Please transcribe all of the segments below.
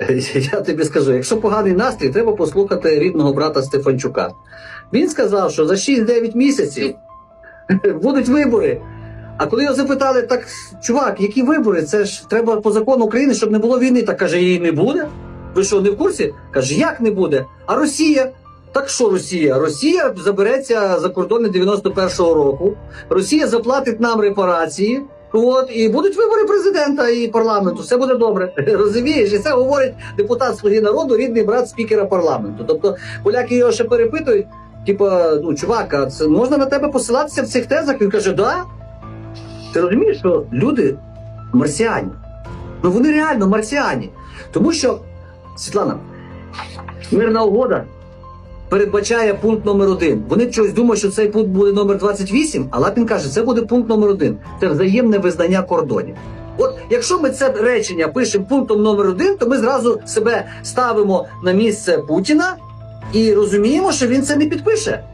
Я тобі скажу, якщо поганий настрій, треба послухати рідного брата Стефанчука. Він сказав, що за 6-9 місяців будуть вибори. А коли його запитали, так, чувак, які вибори? Це ж треба по закону України, щоб не було війни. Так каже, її не буде. Ви що, не в курсі? Каже, як не буде? А Росія? Так що Росія? Росія забереться за кордони 91-го року. Росія заплатить нам репарації. От і будуть вибори президента і парламенту. Все буде добре. Розумієш? І це говорить депутат Слуги народу, рідний брат спікера парламенту. Тобто поляки його ще перепитують. Типа, ну чувак, а це можна на тебе посилатися в цих тезах? Він каже, да. Ти розумієш, що люди марсіані. Ну вони реально марсіані. Тому що, Світлана, мирна угода передбачає пункт номер один. Вони чогось думають, що цей пункт буде номер 28, а Лапін каже, це буде пункт номер один. Це взаємне визнання кордонів. От якщо ми це речення пишемо пунктом номер один, то ми зразу себе ставимо на місце Путіна і розуміємо, що він це не підпише.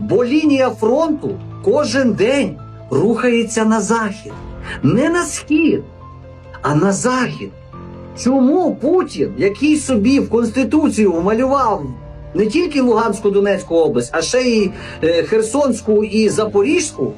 Бо лінія фронту кожен день рухається на захід, не на схід, а на захід. Чому Путін, який собі в Конституцію вмалював не тільки Луганську Донецьку область, а ще й е, Херсонську і Запорізьку,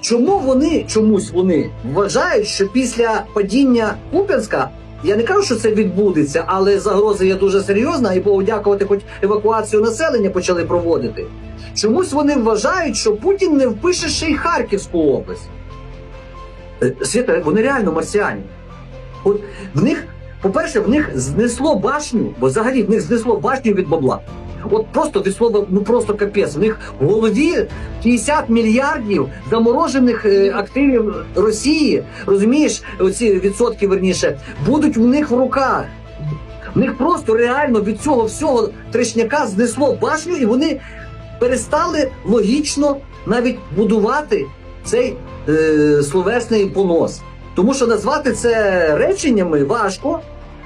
чому вони чомусь вони вважають, що після падіння Куп'янська, я не кажу, що це відбудеться, але загроза є дуже серйозна, і Богу хоч евакуацію населення почали проводити. Чомусь вони вважають, що Путін не впише ще й Харківську область. Е, Свята, вони реально марсіані. От в них, по-перше, в них знесло башню, бо взагалі в них знесло башню від бабла. От просто від слова, ну просто капець. В них в голові 50 мільярдів заморожених е, активів Росії, розумієш, оці відсотки верніше, будуть у них в руках. В них просто реально від цього всього трешняка знесло башню, і вони перестали логічно навіть будувати цей е, словесний понос. Тому що назвати це реченнями важко.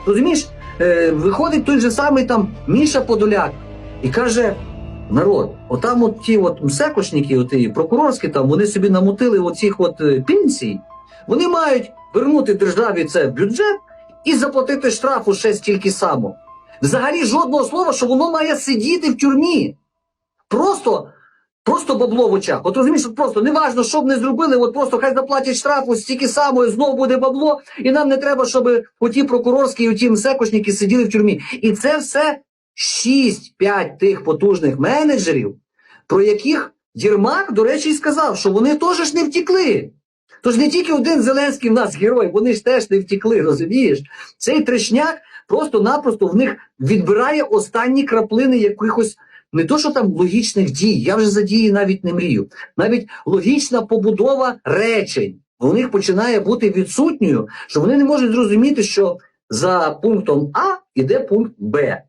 Розумієш, е, виходить той же самий там Міша Подоляк і каже: народ, отам от ті от мсекошники, оті прокурорські, там вони собі намутили оцих от е, пенсій. Вони мають вернути державі це бюджет і заплатити штрафу ще стільки само. Взагалі жодного слова, що воно має сидіти в тюрмі. Просто, просто бабло в очах. От розумієш, от просто неважно, що б не зробили, от просто хай заплатять штрафу стільки само, і знову буде бабло, і нам не треба, щоб оті прокурорські і оті мсекошники сиділи в тюрмі. І це все 6-5 тих потужних менеджерів, про яких Єрмак, до речі, сказав, що вони теж ж не втікли. Тож не тільки один Зеленський в нас герой, вони ж теж не втікли, розумієш? Цей трешняк просто-напросто в них відбирає останні краплини якихось не то, що там логічних дій, я вже за дії навіть не мрію. Навіть логічна побудова речень у них починає бути відсутньою, що вони не можуть зрозуміти, що за пунктом А йде пункт Б.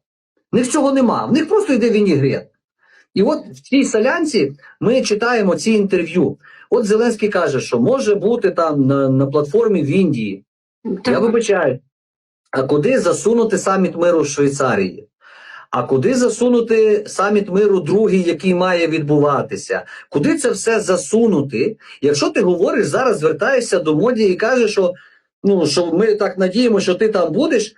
В них цього нема, в них просто йде вінігрет. І от в цій солянці ми читаємо ці інтерв'ю. От Зеленський каже, що може бути там на, на платформі в Індії. Я вибачаю. А куди засунути саміт миру в Швейцарії? А куди засунути саміт миру другий, який має відбуватися? Куди це все засунути? Якщо ти говориш зараз, звертаєшся до моді і кажеш, що, ну, що ми так надіємо, що ти там будеш,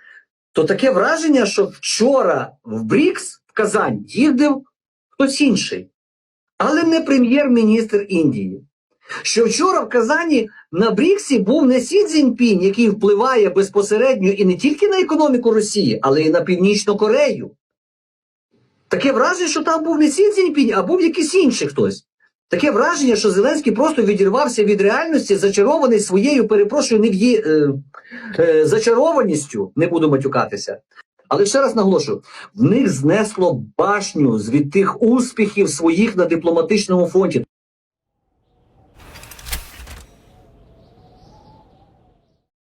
то таке враження, що вчора в Брікс в Казань їздив хтось інший, але не прем'єр-міністр Індії. Що вчора в Казані на Бріксі був не Сі Цзіньпінь, який впливає безпосередньо і не тільки на економіку Росії, але й на Північну Корею. Таке враження, що там був не Сі Цзіньпінь, а був якийсь інший хтось. Таке враження, що Зеленський просто відірвався від реальності, зачарований своєю, перепрошую, не в'ї, е, е, зачарованістю, не буду матюкатися. Але ще раз наголошую: в них знесло башню від тих успіхів своїх на дипломатичному фронті.